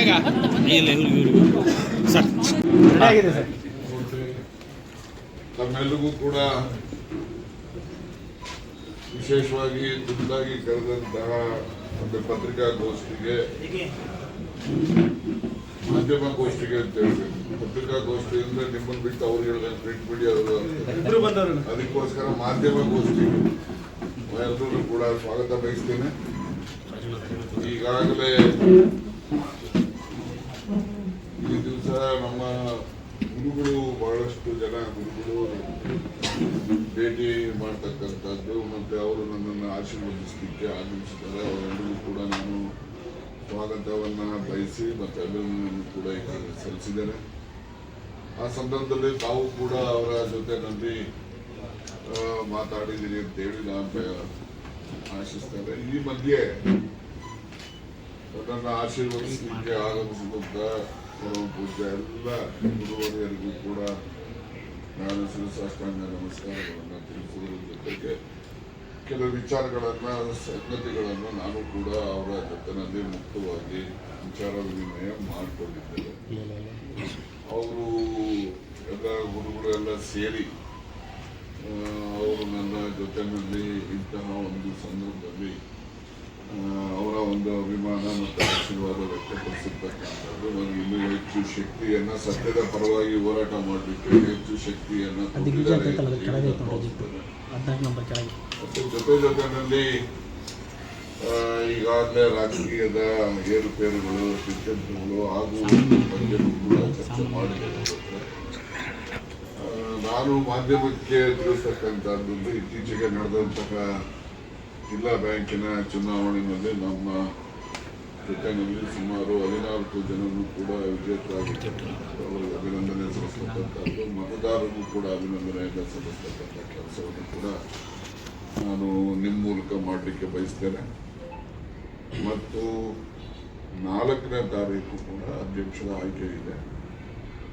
ಬೇಗ ಇಲ್ಲ ಇವ್ರಿಗೆ ಸರ್ ತಮ್ಮೆಲ್ಲರಿಗೂ ಕೂಡ ವಿಶೇಷವಾಗಿ ತುಂಬಾಗಿ ಕರೆದಂತಹ ಒಂದು ಪತ್ರಿಕಾಗೋಷ್ಠಿಗೆ ಮಾಧ್ಯಮಗೋಷ್ಠಿಗೆ ಅಂತ ಹೇಳ್ಬೇಕು. ಪತ್ರಿಕಾಗೋಷ್ಠಿ ಅಂದ್ರೆ ನಿಮ್ಮನ್ನು ಬಿಟ್ಟು ಅವ್ರು ಹೇಳಿದ್ರೆ ಪ್ರಿಂಟ್ ಮೀಡಿಯಾ ಅದಕ್ಕೋಸ್ಕರ ಮಾಧ್ಯಮಗೋಷ್ಠಿಗೆ ಎಲ್ಲರೂ ಕೂಡ ಸ್ವಾಗತ ಬಯಸ್ತೇನೆ. ಈಗಾಗಲೇ ಈ ದಿವಸ ನಮ್ಮ ಗುರುಗಳು ಬಹಳಷ್ಟು ಜನ ಗುರುಗಳು ಭೇಟಿ ಮಾಡ್ತಕ್ಕಂಥದ್ದು ಮತ್ತು ಅವರು ನನ್ನನ್ನು ಆಶೀರ್ವದಿಸಲಿಕ್ಕೆ ಆಗಮಿಸಿದ್ದಾರೆ. ಅವರೆಲ್ಲರಿಗೂ ಕೂಡ ನಾನು ಸ್ವಾಗತವನ್ನ ಬಯಸಿ ಮತ್ತೆ ಅಭಿನಂದನೆಯನ್ನು ಕೂಡ ಈಗಾಗಲೇ ಸಲ್ಲಿಸಿದ್ದೇನೆ. ಆ ಸಂದರ್ಭದಲ್ಲಿ ತಾವು ಕೂಡ ಅವರ ಜೊತೆನಲ್ಲಿ ಮಾತಾಡಿದ್ದೀರಿ ಅಂತ ಹೇಳಿ ನಾನು ಆಶಿಸ್ತಾರೆ ಈ ಮಧ್ಯೆ ನನ್ನನ್ನು ಆಶೀರ್ವದಿಸಲಿಕ್ಕೆ ಆಗಮಿಸಿದಂತ ಪೂಜ್ಯ ಎಲ್ಲ ಗುರುವರಿಯರಿಗೂ ಕೂಡ ನಾನು ಶಿವಸಾಷ್ಟಾಂಗ ನಮಸ್ಕಾರಗಳನ್ನು ತಿಳಿಸುವುದರ ಜೊತೆಗೆ ಕೆಲವು ವಿಚಾರಗಳನ್ನು ಸಂಗತಿಗಳನ್ನು ನಾನು ಕೂಡ ಅವರ ಜೊತೆನಲ್ಲಿ ಮುಕ್ತವಾಗಿ ವಿಚಾರ ವಿನಿಮಯ ಮಾಡಿಕೊಂಡಿದ್ದೇನೆ ಅವರು ಎಲ್ಲ ಗುರುಗಳೆಲ್ಲ ಸೇರಿ ಅವರು ನನ್ನ ಜೊತೆಯಲ್ಲಿ ಇಂತಹ ಒಂದು ಸಂದರ್ಭದಲ್ಲಿ ಅವರ ಒಂದು ಅಭಿಮಾನ ಮತ್ತು ಆಶೀರ್ವಾದ ವ್ಯಕ್ತಪಡಿಸಿರ್ತಕ್ಕಂಥದ್ದು. ನನಗೆ ಇನ್ನೂ ಹೆಚ್ಚು ಶಕ್ತಿಯನ್ನ ಸತ್ಯದ ಪರವಾಗಿ ಹೋರಾಟ ಮಾಡಲಿಕ್ಕೆ ಹೆಚ್ಚು ಶಕ್ತಿಯನ್ನ ಮತ್ತು ಜೊತೆ ಜೊತೆಯಲ್ಲಿ ಆ, ಈಗಾಗಲೇ ರಾಜಕೀಯದ ಏರುಪೇರುಗಳು ಸ್ಥಿತ್ಯಂತರಗಳು ಹಾಗೂ ಬಗ್ಗೆನೂ ಕೂಡ ಚರ್ಚೆ ಮಾಡಿದೆ ಆ, ನಾನು ಮಾಧ್ಯಮಕ್ಕೆ ತಿಳಿಸ್ತಕ್ಕಂಥದ್ದು ಇತ್ತೀಚೆಗೆ ನಡೆದಂತಹ ಜಿಲ್ಲಾ ಬ್ಯಾಂಕಿನ ಚುನಾವಣೆಯಲ್ಲಿ ನಮ್ಮ ಜೊತೆಯಲ್ಲಿ ಸುಮಾರು ಹದಿನಾಲ್ಕು ಜನರು ಕೂಡ ವಿಜೇತರಾಗಿದ್ದಾರೆ. ಅಭಿನಂದನೆ ಸಲ್ಲಿಸತಕ್ಕಂಥದ್ದು. ಮತದಾರರಿಗೂ ಕೂಡ ಅಭಿನಂದನೆ ಸಲ್ಲಿಸ್ತಕ್ಕಂಥ ಕೆಲಸವನ್ನು ಕೂಡ ನಾನು ನಿಮ್ಮ ಮೂಲಕ ಮಾಡಲಿಕ್ಕೆ ಬಯಸ್ತೇನೆ. ಮತ್ತು ನಾಲ್ಕನೇ ತಾರೀಕು ಕೂಡ ಅಧ್ಯಕ್ಷರ ಆಯ್ಕೆ ಇದೆ.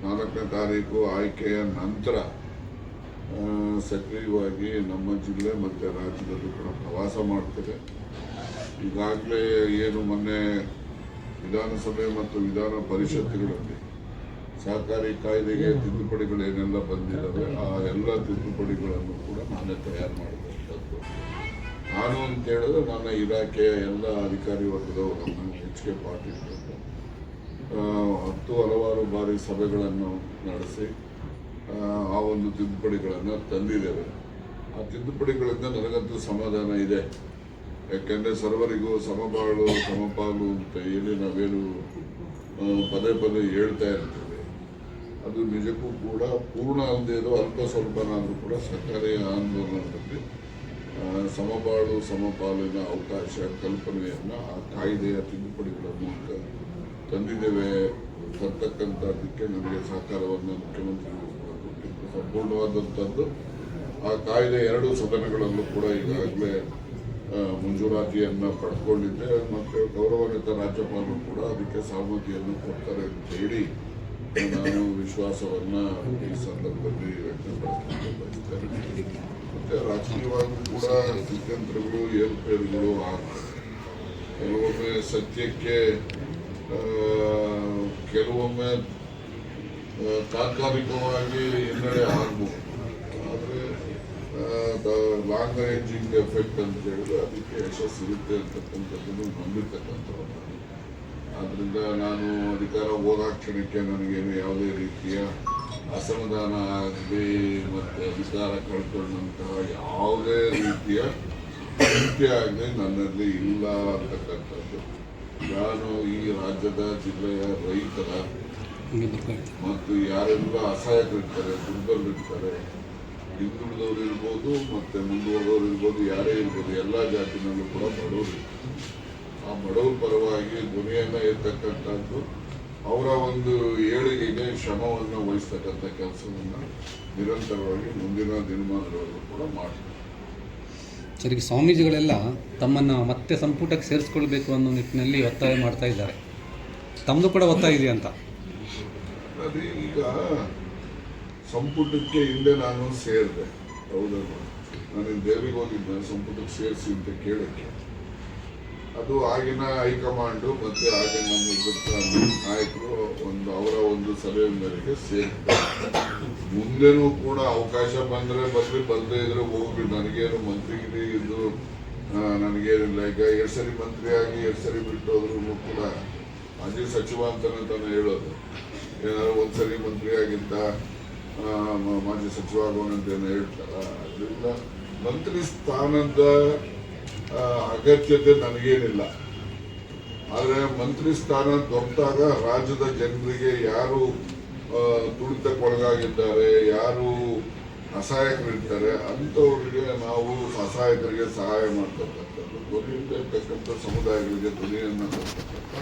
ನಾಲ್ಕನೇ ತಾರೀಕು ಆಯ್ಕೆಯ ನಂತರ ಸಕ್ರಿಯವಾಗಿ ನಮ್ಮ ಜಿಲ್ಲೆ ಮತ್ತು ರಾಜ್ಯದಲ್ಲೂ ಕೂಡ ಪ್ರವಾಸ ಮಾಡ್ತೇವೆ. ಈಗಾಗಲೇ ಏನು ಮೊನ್ನೆ ವಿಧಾನಸಭೆ ಮತ್ತು ವಿಧಾನ ಪರಿಷತ್ತುಗಳಲ್ಲಿ ಸಹಕಾರಿ ಕಾಯ್ದೆಗೆ ತಿದ್ದುಪಡಿಗಳೇನೆಲ್ಲ ಬಂದಿದ್ದಾವೆ, ಆ ಎಲ್ಲ ತಿದ್ದುಪಡಿಗಳನ್ನು ಕೂಡ ನಾನೇ ತಯಾರು ಮಾಡಿದಂಥದ್ದು ನಾನು ಅಂತ ಹೇಳಿದ್ರೆ ನನ್ನ ಇಲಾಖೆಯ ಎಲ್ಲ ಅಧಿಕಾರಿ ವರ್ಗದವರನ್ನು ಎಚ್ ಕೆ ಪಾಟೀಲ್ ಹತ್ತು ಹಲವಾರು ಬಾರಿ ಸಭೆಗಳನ್ನು ನಡೆಸಿ ಆ, ಒಂದು ತಿದ್ದುಪಡಿಗಳನ್ನು ತಂದಿದ್ದೇವೆ. ಆ ತಿದ್ದುಪಡಿಗಳಿಂದ ನನಗಂತೂ ಸಮಾಧಾನ ಇದೆ. ಯಾಕೆಂದರೆ ಸರ್ವರಿಗೂ ಸಮಬಾಳು ಸಮಪಾಲು ಅಂತ ಹೇಳಿ ನಾವೇನು ಪದೇ ಪದೇ ಹೇಳ್ತಾ ಇರ್ತೀವಿ. ಅದು ನಿಜಕ್ಕೂ ಕೂಡ ಪೂರ್ಣ ಅಲ್ಲದೆ ಇರೋ ಅಲ್ಪ ಸ್ವಲ್ಪನಾದರೂ ಕೂಡ ಸರ್ಕಾರಿ ಆಂದೋಲನದಲ್ಲಿ ಸಮಬಾಳು ಸಮಪಾಲಿನ ಅವಕಾಶ ಕಲ್ಪನೆಯನ್ನು ಆ ಕಾಯ್ದೆಯ ತಿದ್ದುಪಡಿಗಳ ಮೂಲಕ ತಂದಿದ್ದೇವೆ. ತರ್ತಕ್ಕಂಥದ್ದಕ್ಕೆ ನಮಗೆ ಸಹಕಾರವನ್ನು ಮುಖ್ಯಮಂತ್ರಿಗಳು ಸಂಪೂರ್ಣವಾದಂಥದ್ದು. ಆ ಕಾಯ್ದೆ ಎರಡು ಸದನಗಳಲ್ಲೂ ಕೂಡ ಈಗಾಗಲೇ ಮಂಜೂರಾತಿಯನ್ನು ಪಡ್ಕೊಂಡಿದ್ದೆ ಮತ್ತು ಗೌರವಾನ್ವಿತ ರಾಜ್ಯಪಾಲರು ಕೂಡ ಅದಕ್ಕೆ ಸಹಮತಿಯನ್ನು ಕೊಡ್ತಾರೆ ಅಂತ ಹೇಳಿ ನಾನು ವಿಶ್ವಾಸವನ್ನು ಈ ಸಂದರ್ಭದಲ್ಲಿ ವ್ಯಕ್ತಪಡಿಸಲಿಕ್ಕೆ ಬಯಸ್ತೇನೆ ಮತ್ತೆ ರಾಜಕೀಯವಾಗಿ ಕೂಡ ಸ್ಥಿತ್ಯಂತ್ರಗಳು ಏರುಪೇರುಗಳು ಆಗ್ತವೆ ಕೆಲವೊಮ್ಮೆ ಸತ್ಯಕ್ಕೆ ಕೆಲವೊಮ್ಮೆ ತಾತ್ಕಾಲಿಕವಾಗಿ ಹಿನ್ನಡೆ ಆಗ್ಬೋದು ಆದರೆ ಲಾಂಗ್ ರೇಂಜಿಂಗ್ ಎಫೆಕ್ಟ್ ಅಂತ ಹೇಳಿದ್ರೆ ಅದಕ್ಕೆ ಯಶಸ್ಸು ಇರುತ್ತೆ ಅಂತಕ್ಕಂಥದ್ದನ್ನು ನಂಬಿರ್ತಕ್ಕಂಥವ್ರು ನಾನು. ಆದ್ರಿಂದ ನಾನು ಅಧಿಕಾರ ಹೋದಾಕ್ಷಣಕ್ಕೆ ನನಗೇನು ಯಾವುದೇ ರೀತಿಯ ಅಸಮಾಧಾನ ಆಗಲಿ ಮತ್ತು ಅಧಿಕಾರ ಕಳ್ಕೊಂಡಂತಹ ಯಾವುದೇ ರೀತಿಯ ಚಿಂತೆ ಆಗಲಿ ನನ್ನಲ್ಲಿ ಇಲ್ಲ ಅಂತಕ್ಕಂಥದ್ದು ನಾನು ಈ ರಾಜ್ಯದ ಜಿಲ್ಲೆಯ ರೈತರ ಮತ್ತು ಯಾರೆಲ್ಲ ಅಸಹಾಯಕರಿರ್ತಾರೆ ದುರ್ಬಲರಿರ್ತಾರೆ ಹಿಂದುಳಿದವರು ಇರ್ಬೋದು ಮತ್ತು ಮುಂದುವರೆದವರು ಇರ್ಬೋದು ಯಾರೇ ಇರ್ಬೋದು ಎಲ್ಲ ಜಾತಿನಲ್ಲೂ ಕೂಡ ಬಡವರು ಆ ಬಡವರ ಪರವಾಗಿ ಧ್ವನಿಯನ್ನು ಎತ್ತಕ್ಕಂಥದ್ದು ಅವರ ಒಂದು ಏಳಿಗೆಗೆ ಶ್ರಮವನ್ನು ವಹಿಸ್ತಕ್ಕಂಥ ಕೆಲಸವನ್ನು ನಿರಂತರವಾಗಿ ಮುಂದಿನ ದಿನಮಾನಗಳಲ್ಲೂ ಕೂಡ ಮಾಡ್ತಾರೆ. ಸರಿ ಸ್ವಾಮೀಜಿಗಳೆಲ್ಲ ತಮ್ಮನ್ನು ಮತ್ತೆ ಸಂಪುಟಕ್ಕೆ ಸೇರಿಸ್ಕೊಳ್ಬೇಕು ಅನ್ನೋ ನಿಟ್ಟಿನಲ್ಲಿ ಒತ್ತಾಯ ಮಾಡ್ತಾ ಇದ್ದಾರೆ. ತಮ್ಮದು ಕೂಡ ಒತ್ತಾಯ ಇದೆ ಅಂತ ಅದೇ ಈಗ ಸಂಪುಟಕ್ಕೆ ಹಿಂದೆ ನಾನು ಸೇರಿದೆ. ಹೌದಲ್ಲ ನಾನು ದೇವಿಗೆ ಹೋಗಿದ್ದೆ, ಸಂಪುಟಕ್ಕೆ ಸೇರಿಸಿ ಅಂತ ಕೇಳಕ್ಕೆ. ಅದು ಆಗಿನ ಹೈಕಮಾಂಡು ಮತ್ತೆ ಆಗಿನ ನಮ್ಮ ನಾಯಕರು ಒಂದು ಅವರ ಒಂದು ಸಲಹೆ ಮೇರೆಗೆ ಸೇರಿದ್ದಾರೆ ಮುಂದೆನೂ ಕೂಡ ಅವಕಾಶ ಬಂದ್ರೆ ಬರ್ಲಿ ಬಂದೇ ಇದ್ರೆ ಹೋಗ್ಲಿ. ನನಗೇನು ಮಂತ್ರಿಗಿರಿ ಇದು ನನಗೇನಿಲ್ಲ. ಈಗ ಎರಡು ಸರಿ ಮಂತ್ರಿ ಆಗಿ ಎರಡು ಸರಿ ಬಿಟ್ಟು ಹೋದ್ರು ಕೂಡ ಮಾಜಿ ಸಚಿವ ಅಂತಾನೆ ತಾನು ಹೇಳೋದು. ಏನಾದ್ರು ಒಂದ್ಸರಿ ಮಂತ್ರಿ ಆಗಿದ್ದ ಆ, ಮಾಜಿ ಸಚಿವ ಆಗೋಣಂತ ಏನೋ ಹೇಳ್ತಾರ. ಅದರಿಂದ ಮಂತ್ರಿ ಸ್ಥಾನದ ಅಗತ್ಯತೆ ನನಗೇನಿಲ್ಲ. ಆದರೆ ಮಂತ್ರಿ ಸ್ಥಾನ ದೊರೆತಾಗ ರಾಜ್ಯದ ಜನರಿಗೆ ಯಾರು ತುಳಿತಕ್ಕೊಳಗಾಗಿದ್ದಾರೆ ಯಾರು ಅಸಹಾಯಕರಿರ್ತಾರೆ ಅಂಥವ್ರಿಗೆ ನಾವು ಅಸಹಾಯಕರಿಗೆ ಸಹಾಯ ಮಾಡ್ತಕ್ಕಂಥದ್ದು. ಧ್ವನಿಯಿಂದ ಇರ್ತಕ್ಕಂಥ ಸಮುದಾಯಗಳಿಗೆ ಧ್ವನಿಯನ್ನು ಕೊಡ್ತಕ್ಕಂಥ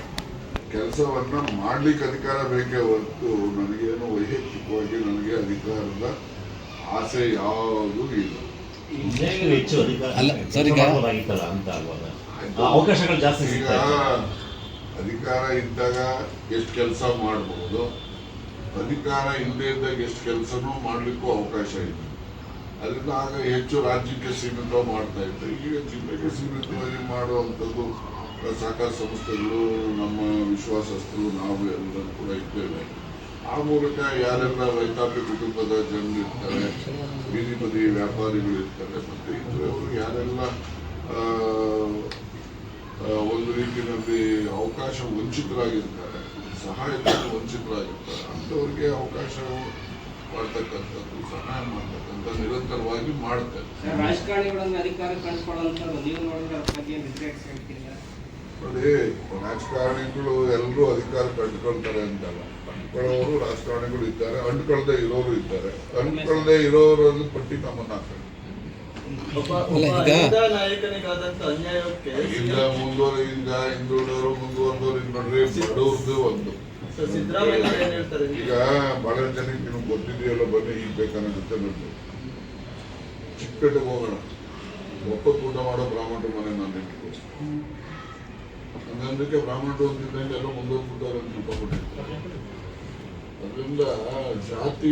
ಕೆಲಸವನ್ನ ಮಾಡ್ಲಿಕ್ಕೆ ಅಧಿಕಾರ ಬೇಕೇ ಹೊರತು ನನಗೇನು ವೈಯಕ್ತಿಕವಾಗಿ ನನಗೆ ಅಧಿಕಾರದ ಆಸೆ ಯಾವುದು ಇಲ್ಲ. ಅಲ್ಲ, ಸರ್, ಈಗ- ಮಾಡ್ಬೋದಾಗಿತ್ತಲ್ಲ ಅಂತ ಅಲ್ವಾ? ಆ ಅವಕಾಶಗಳು ಜಾಸ್ತಿ ಈಗ ಇತ್ತು. ಅಧಿಕಾರ ಇದ್ದಾಗ ಎಷ್ಟು ಕೆಲಸ ಮಾಡಬಹುದು ಅಧಿಕಾರ ಇಲ್ಲದೆ ಇದ್ದಾಗ ಎಷ್ಟು ಕೆಲಸನೂ ಮಾಡಲಿಕ್ಕೂ ಅವಕಾಶ ಇದೆ ಅದರಿಂದ ಆಗ ಹೆಚ್ಚು ರಾಜ್ಯಕ್ಕೆ ಸೀಮಿತ ಮಾಡ್ತಾ ಇತ್ತು ಈಗ ಜಿಲ್ಲೆಗೆ ಸೀಮಿತವಾಗಿ ಮಾಡುವಂಥದ್ದು ಸಹಕಾರ ಸಂಸ್ಥೆಗಳು ನಮ್ಮ ವಿಶ್ವಾಸಸ್ಥರು, ನಾವು ಎಲ್ಲರೂ ಕೂಡ ಇದ್ದೇವೆ. ಆ ಮೂಲಕ ಯಾರೆಲ್ಲ ರೈತಾಪಿ ಕುಟುಂಬದ ಜನರು ಇರ್ತಾರೆ, ಬೀದಿ ಬದಿ ವ್ಯಾಪಾರಿಗಳು ಇರ್ತಾರೆ, ಮತ್ತೆ ಇತರವರು ಯಾರೆಲ್ಲ ಒಂದು ರೀತಿಯಲ್ಲಿ ಅವಕಾಶ ವಂಚಿತರಾಗಿರ್ತಾರೆ ಸಹಾಯದಿಂದ ವಂಚಿತರಾಗಿರ್ತಾರೆ, ಅಂಥವ್ರಿಗೆ ಅವಕಾಶ ಮಾಡ್ತಕ್ಕಂಥದ್ದು, ಸಹಾಯ ಮಾಡ್ತಕ್ಕಂಥ ನಿರಂತರವಾಗಿ ಮಾಡ್ತಾರೆ. ರಾಜಕಾರಣಿಗಳನ್ನು ಅಧಿಕಾರ ಕಳ್ಕೊಳ್ಳೋಂಥದ್ದು ನೀವು ನೋಡಿದ್ರೆ ಅದ್ರ ಬಗ್ಗೆ ನೋಡಿ ರಾಜಕಾರಣಿಗಳು ಎಲ್ಲರೂ ಅಧಿಕಾರ ಕಂಡುಕೊಳ್ತಾರೆ ಅಂತಲ್ಲ. ಅಂಡ್ಕೊಳ್ಳೋರು ರಾಜಕಾರಣಿಗಳು ಇದ್ದಾರೆ ಅಂಡ್ಕೊಳ್ದೆ ಇರೋರು ಇದ್ದಾರೆ. ಅಂಡ್ಕೊಳ್ದೆ ಇರೋರು ಪಟ್ಟಿ ನಮ್ಮನ್ನ ಹಾಕ್ತಾರೆ. ಈಗ- ಹಿಂದ ಅನ್ಯಾಯಕ್ಕೆ ಈಗ ಹಿಂದುಳಿದವರು ಮುಂದುವರೆದವರು ಇಲ್ಲಿ ನೋಡ್ರಿ ಬಡವ್ರದ್ದು ಒಂದು. ಈಗ ಬಹಳ ಜನಕ್ಕೆ ನಿಮ್ಗೆ ಗೊತ್ತಿದೆಯಲ್ಲ ಬನ್ನಿ ಈಗ ಬೇಕಾಗುತ್ತೆ ನೋಡ್ರಿ. ಚಿಕ್ಕಟ್ಟಿಗೆ ಹೋಗೋಣ. ಒಪ್ಪತ್ತು ಊಟ ಮಾಡೋ ಬ್ರಾಹ್ಮಣರ ಮನೆ ನಾನು ಇಟ್ಕೋ ಹಂಗಂದಕ್ಕೆ ಬ್ರಾಹ್ಮಣರು ಅಂತಿದ್ದಂಗೆ ಎಲ್ಲ ಮುಂದೋಗ್ಬಿಟ್ಟಾರೆ ಅಂತ ತಿಳ್ಕೊಂಡ್ಬಿಟ್ಟಿರ್ತಾರೆ ಅದರಿಂದ ಜಾತಿ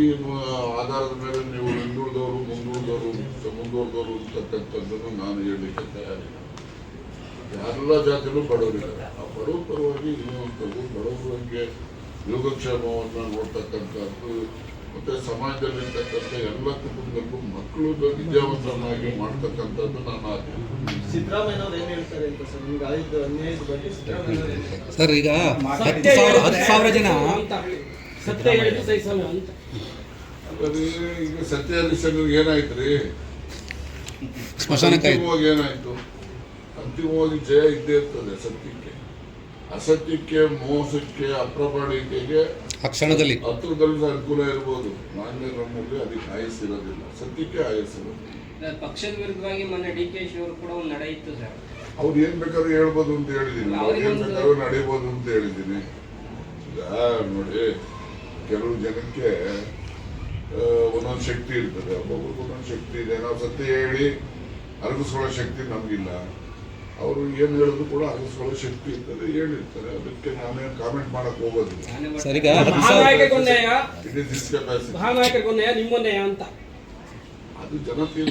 ಆಧಾರದ ಮೇಲೆ ನೀವು ಹಿಂದುಳಿದವರು, ಮುಂದುಳಿದವರು, ಮುಂದುವರೆದವರು ಅಂತಕ್ಕಂಥದ್ದನ್ನು ನಾನು ಹೇಳಲಿಕ್ಕೆ ತಯಾರಿಲ್ಲ. ಎಲ್ಲ ಜಾತಿಯಲ್ಲೂ ಬಡವರಿದ್ದಾರೆ. ಆ ಬಡವ ಪರವಾಗಿ ಇನ್ನುವಂಥದ್ದು ಬಡವರ ಬಗ್ಗೆ ಯೋಗಕ್ಷೇಮವನ್ನು ನೋಡ್ತಕ್ಕಂಥದ್ದು ಮತ್ತೆ ಸಮಾಜದಲ್ಲಿರ್ತಕ್ಕಂಥ ಎಲ್ಲ ಕುಟುಂಬಕ್ಕೂ ಮಕ್ಕಳು ವಿದ್ಯಾವಂತರನ್ನಾಗಿ ಮಾಡ್ತಕ್ಕಂಥದ್ದು ನಾನು ಅಂತ ಸರ್? ಈಗ ಹತ್ತು ಸಾವಿರ ಹತ್ತು ಸಾವಿರ ಜನ ಈಗ ಸತ್ಯ ಹರಿಶಂಕರ್ಗೆ ಏನಾಯ್ತು ರೀ. ಅಂತಿಮವಾಗಿ ಏನಾಯ್ತು? ಅಂತಿಮವಾಗಿ ಜಯ ಇದ್ದೇ ಇರ್ತದೆ ಸತ್ಯಕ್ಕೆ. ಅಸತ್ಯಕ್ಕೆ ಮೋಸಕ್ಕೆ ಅಪ್ರಮಾಣಿಕೆಗೆ ಆ ಕ್ಷಣದಲ್ಲಿ. ಹತ್ರದಲ್ಲಿ ಅನುಕೂಲ ಇರ್ಬೋದು. ನಮ್ಮಲ್ಲಿ ಅದಕ್ಕೆ ಆಯಸ್ಸಿರೋದಿಲ್ಲ ಸತ್ಯಕ್ಕೆ ಆಯಸ್ಸಿರೋದಿಲ್ಲ ಪಕ್ಷದ ವಿರುದ್ಧವಾಗಿ ಮೊನ್ನೆ ಡಿ ಕೆ ಶಿ ಅವರು ಕೂಡ ಒಂದು ನಡೆ ಇತ್ತು ಸರ್. ಅವ್ರು ಏನ್ ಬೇಕಾದ್ರೂ ಹೇಳ್ಬೋದು ಅಂತ ಹೇಳಿದೀನಿ ಅವ್ರು ಏನ್ ಬೇಕಾದ್ರೂ ನಡೆಯಬಹುದು ಅಂತ ಹೇಳಿದ್ದೀನಿ. ನೋಡಿ ಕೆಲವು ಜನಕ್ಕೆ ಆ, ಒಂದೊಂದು ಶಕ್ತಿ ಇರ್ತದೆ. ಒಬ್ಬೊಬ್ರಿಗೆ ಒಂದೊಂದು ಶಕ್ತಿ ಇದೆ. ನಾವು ಸತ್ಯ ಹೇಳಿ ಅರಗಿಸ್ಕೊಳ್ಳೋ ಶಕ್ತಿ ನಮಗಿಲ್ಲ. ಅವರು ಏನು ಹೇಳಿದ್ರು ಕೂಡ ಅದು ಸ್ವಲ್ಪ ಶಕ್ತಿ ಇರ್ತದೆ ಹೇಳಿರ್ತಾರೆ ಅದಕ್ಕೆ ನಾನೇನು ಕಾಮೆಂಟ್ ಮಾಡಕ್ ಹೋಗೋದಿಲ್ಲ. ಇಟ್ ಇಸ್ ದಿಸ್ ಕೆಪಾಸಿಟಿ ಮಹಾನಾಯಕಗೊಂದಯ ನಿಮ್ಮೊಂದಯ ಅಂತ. ಅದು ಜನತೆ